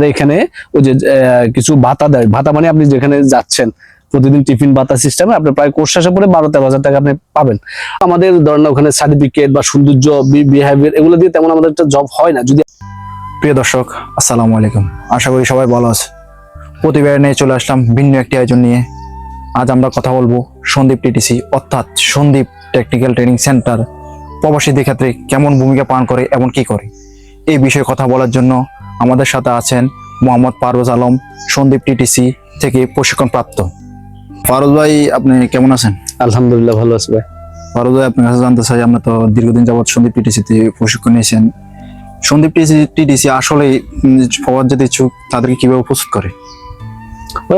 আপনারা এখানে ওই যে কিছু ভাতা দেয়। ভাতা মানে আপনি যেখানে যাচ্ছেন, প্রতিদিন টিফিন, ভাতা সিস্টেমে আপনি প্রায় কোর্স শেষে পরে বারো তেরো হাজার টাকা আপনি পাবেন। আমাদের ধরেন ওখানে সার্টিফিকেট বা সৌন্দর্য বিহেভিয়ার এগুলো দিয়ে তেমন আমাদের একটা জব হয় না। যদি প্রিয় দর্শক, আসসালামু আলাইকুম। আশা করি সবাই ভালো আছে। প্রতিবার নিয়ে চলে আসলাম ভিন্ন একটি আয়োজন নিয়ে। আজ আমরা কথা বলব সন্দীপ টিটিসি, অর্থাৎ সন্দীপ টেকনিক্যাল ট্রেনিং সেন্টার প্রবাসীদের ক্ষেত্রে কেমন ভূমিকা পালন করে এবং কি করে। এই বিষয়ে কথা বলার জন্য আমাদের সাথে আছেন মোহাম্মদ পারভেজ আলম সন্দীপ টিটিসি থেকে প্রশিক্ষণপ্রাপ্ত। পারভেজ ভাই আপনি কেমন আছেন? আলহামদুলিল্লাহ ভালো আছে ভাই। পারভেজ ভাই আপনার কাছে জানতে চাই আমরা তো দীর্ঘদিন যাবৎ সন্দীপ টিটিসিতে প্রশিক্ষণ নিয়েছেন। সন্দীপ টিটিসি আসলে প্রবাদ যেতে ইচ্ছুক তাদেরকে কীভাবে প্রস্তুত করে?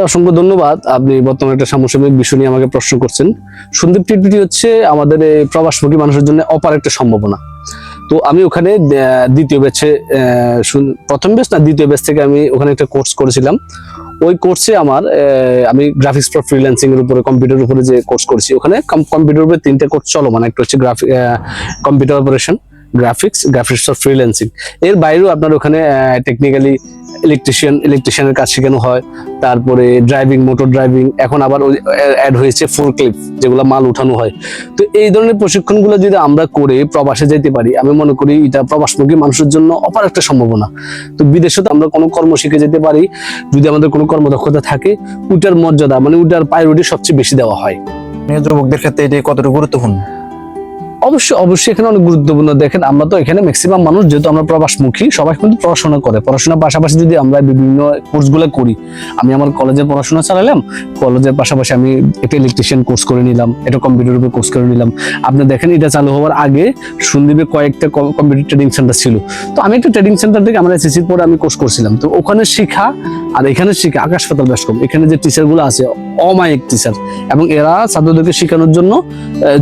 অসংখ্য ধন্যবাদ। আপনি বর্তমানে একটা সামসামিক বিষয় নিয়ে আমাকে প্রশ্ন করছেন। সন্দীপ টিটপিটি হচ্ছে আমাদের এই প্রবাসমুখী মানুষের জন্য অপার একটা সম্ভাবনা। তো আমি ওখানে দ্বিতীয় ব্যাচে প্রথম ব্যাচ না, দ্বিতীয় ব্যাচ থেকে আমি ওখানে একটা কোর্স করেছিলাম। ওই কোর্সে আমার আমি গ্রাফিক্স ফর ফ্রিল্যান্সিং এর উপরে কম্পিউটার উপরে যে কোর্স করছি, ওখানে কম্পিউটার উপরে তিনটে কোর্স চলো মানে একটা হচ্ছে graphic computer operation graphics graphics for freelancing এর বাইরেও আপনার ওখানে টেকনিক্যালি ইলেকট্রিশিয়ান ইলেকট্রিশিয়ানের কাজ শেখানো হয়। তারপরে ড্রাইভিং মোটর ড্রাইভিং এখন আবার অ্যাড হয়েছে ফোর ক্লিপ যেগুলো মাল উঠানো হয়। তো এই ধরনের প্রশিক্ষণগুলো যদি আমরা করে প্রবাসে যেতে পারি, আমি মনে করি এটা প্রবাসমুখী মানুষের জন্য অপার একটা সম্ভাবনা। তো বিদেশে তো আমরা কোনো কর্ম শিখে যেতে পারি, যদি আমাদের কোনো কর্মদক্ষতা থাকে ওটার মর্যাদা মানে ওটার প্রায়োরিটি সবচেয়ে বেশি দেওয়া হয়। যুবকদের ক্ষেত্রে এটি কতটুকু গুরুত্বপূর্ণ? অবশ্যই অবশ্যই এখানে অনেক গুরুত্বপূর্ণ। দেখেন, আমরা তো এখানে ম্যাক্সিমাম মানুষ, যেহেতু আমরা প্রবাসমুখী, সবাই কিন্তু পড়াশোনা করে। পড়াশোনার পাশাপাশি যদি আমরা বিভিন্ন কোর্সগুলো করি, আমি আমার কলেজের পড়াশোনা চালালাম কলেজের পাশাপাশি আমি একটা ইলেকট্রিশিয়ান কোর্স করে নিলাম এটা কম্পিউটার উপর কোর্স করে নিলাম। আপনি দেখেন, এটা চালু হওয়ার আগে সন্দীপে কয়েকটা কম্পিউটার ট্রেনিং সেন্টার ছিল। তো আমি একটা ট্রেনিং সেন্টার থেকে আমার এসএসসির পরে আমি কোর্স করছিলাম। তো ওখানে শিখা আর এখানে শিখা আকাশ পাতাল ব্যাস কম এখানে যে টিচারগুলো আছে অমায়িক টিচার এবং এরা ছাত্রদেরকে শেখানোর জন্য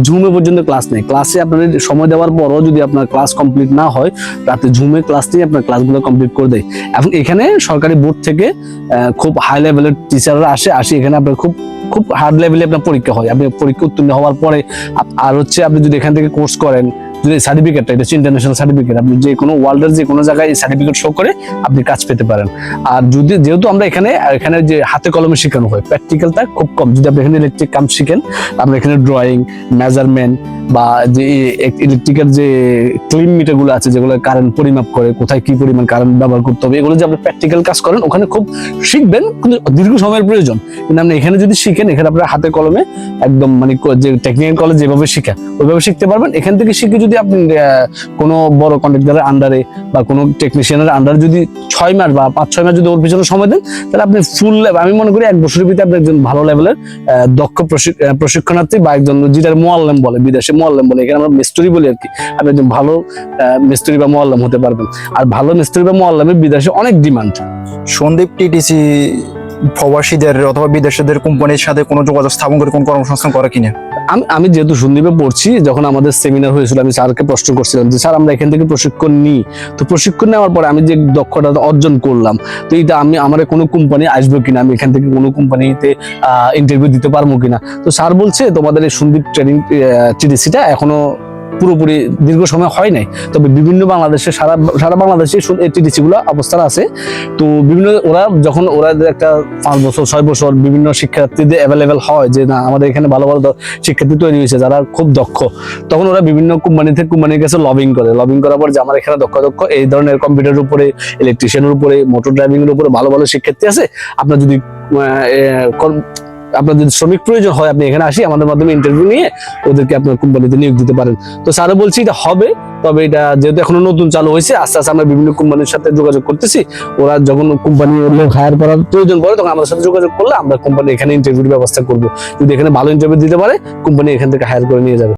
ঝুমে পর্যন্ত ক্লাস নেয়। ক্লাসে আপনার সময় দেওয়ার পরও যদি আপনার ক্লাস কমপ্লিট না হয়, রাতে ঝুমে ক্লাস নিয়ে আপনার ক্লাসগুলো কমপ্লিট করে দেয়। এবং এখানে সরকারি বোর্ড থেকে খুব হাই লেভেলের টিচাররা আসে আসে এখানে আপনার খুব খুব হার্ড লেভেলে আপনার পরীক্ষা হয়। আপনি পরীক্ষা উত্তীর্ণ হওয়ার পরে আর হচ্ছে আপনি যদি এখান থেকে কোর্স করেন সার্টিফিকেটটা এটা হচ্ছে ইন্টারন্যাশনাল সার্টিফিকেট আপনি যে কোনো ওয়ার্ল্ডের যে কোনো জায়গায় সার্টিফিকেট শো করে আপনি কাজ পেতে পারেন। আর যদি, যেহেতু আমরা এখানে এখানে যে হাতে কলমে শেখানো হয় প্র্যাকটিক্যালটা খুব কম। যদি আপনি এখানে ইলেকট্রিক কাম শিখেন আমরা এখানে ড্রয়িং মেজারমেন্ট বা যে যে ক্লিন মিটারগুলো আছে, যেগুলো কারেন্ট পরিমাপ করে, কোথায় কি পরিমাণ কারেন্ট ব্যবহার করতে হবে, এগুলো যে আপনি প্র্যাকটিক্যাল কাজ করেন, ওখানে খুব শিখবেন, কিন্তু দীর্ঘ সময়ের প্রয়োজন। কিন্তু আপনি এখানে যদি শিখেন, এখানে আপনার হাতে কলমে একদম মানে যে টেকনিক্যাল কলেজ যেভাবে শিখা ওইভাবে শিখতে পারবেন। এখান থেকে শিখে যদি আপনি কোনো বড় কন্ট্রাক্টরের আন্ডারে বা কোনো টেকনিশিয়ানের আন্ডারে যদি ছয় মাস বা পাঁচ, ছয় মাস যদি ওর পিছনে সময় দেন, তাহলে আপনি ফুল আমি মনে করি এক বছরের ভিতরে আপনি একজন ভালো লেভেলের দক্ষ প্রশিক্ষণার্থী বা একজন যেটার মোয়াল্লাম বলে, বিদেশে মোয়াল্লাম বলে, এখানে আমরা মিস্ত্রি বলি আর কি। আপনি একজন ভালো মিস্ত্রি বা মোয়াল্লাম হতে পারবেন। আর ভালো মিস্ত্রি বা মোয়াল্লামের বিদেশে অনেক ডিমান্ড সন্দীপ টিটিসি প্রবাসীদের অথবা বিদেশিদের কোম্পানির সাথে কোনো যোগাযোগ স্থাপন করে কোন কর্মসংস্থান করে কিনা? আমি আমি যেহেতু সন্দীপে পড়ছি, যখন আমাদের সেমিনার হয়েছিল, আমি স্যারকে প্রশ্ন করছিলাম যে, স্যার, আমরা এখান থেকে প্রশিক্ষণ নিই। তো প্রশিক্ষণ নেওয়ার পরে আমি যে দক্ষতা অর্জন করলাম, তো এটা আমি, আমার কোনো কোম্পানি আসবে কিনা, আমি এখান থেকে কোনো কোম্পানিতে ইন্টারভিউ দিতে পারব কিনা? তো স্যার বলছে, তোমাদের এই সন্দীপ ট্রেনিং টিডিসিটা এখনও পুরোপুরি দীর্ঘ সময় হয় নাই। তবে বিভিন্ন বাংলাদেশে, সারা সারা বাংলাদেশে টিডিসি গুলো অবস্থান আছে। তো বিভিন্ন, ওরা যখন, ওরা একটা পাঁচ বছর, ছয় বছর বিভিন্ন শিক্ষার্থীদের অ্যাভেলেবেল হয় যে, না, আমাদের এখানে ভালো ভালো শিক্ষার্থী তৈরি হয়েছে, যারা খুব দক্ষ। তখন ওরা বিভিন্ন কোম্পানি থেকে কোম্পানির কাছে লবিং করে। লবিং করার পর যে, আমার এখানে দক্ষ দক্ষ, এই ধরনের কম্পিউটারের উপরে ইলেকট্রিশিয়ানের উপরে মোটর ড্রাইভিং এর উপরে ভালো ভালো শিক্ষার্থী আছে? আপনার যদি আপনার যদি শ্রমিক প্রয়োজন হয়, আপনি এখানে আসি, আমাদের মাধ্যমে ইন্টারভিউ নিয়ে ওদেরকে আপনার কোম্পানিতে নিয়োগ দিতে পারেন। তো স্যারও বলছি, এটা হবে, তবে এটা যেহেতু এখনও নতুন চালু হয়েছে, আস্তে আস্তে আমরা বিভিন্ন কোম্পানির সাথে যোগাযোগ করতেছি। ওরা যখন কোম্পানি লোক হায়ার করার প্রয়োজন পড়ে, তখন আমাদের সাথে যোগাযোগ করলে আমরা কোম্পানি এখানে ইন্টারভিউর ব্যবস্থা করব। যদি এখানে ভালো ইন্টারভিউ দিতে পারে, কোম্পানি এখান থেকে হায়ার করে নিয়ে যাবে।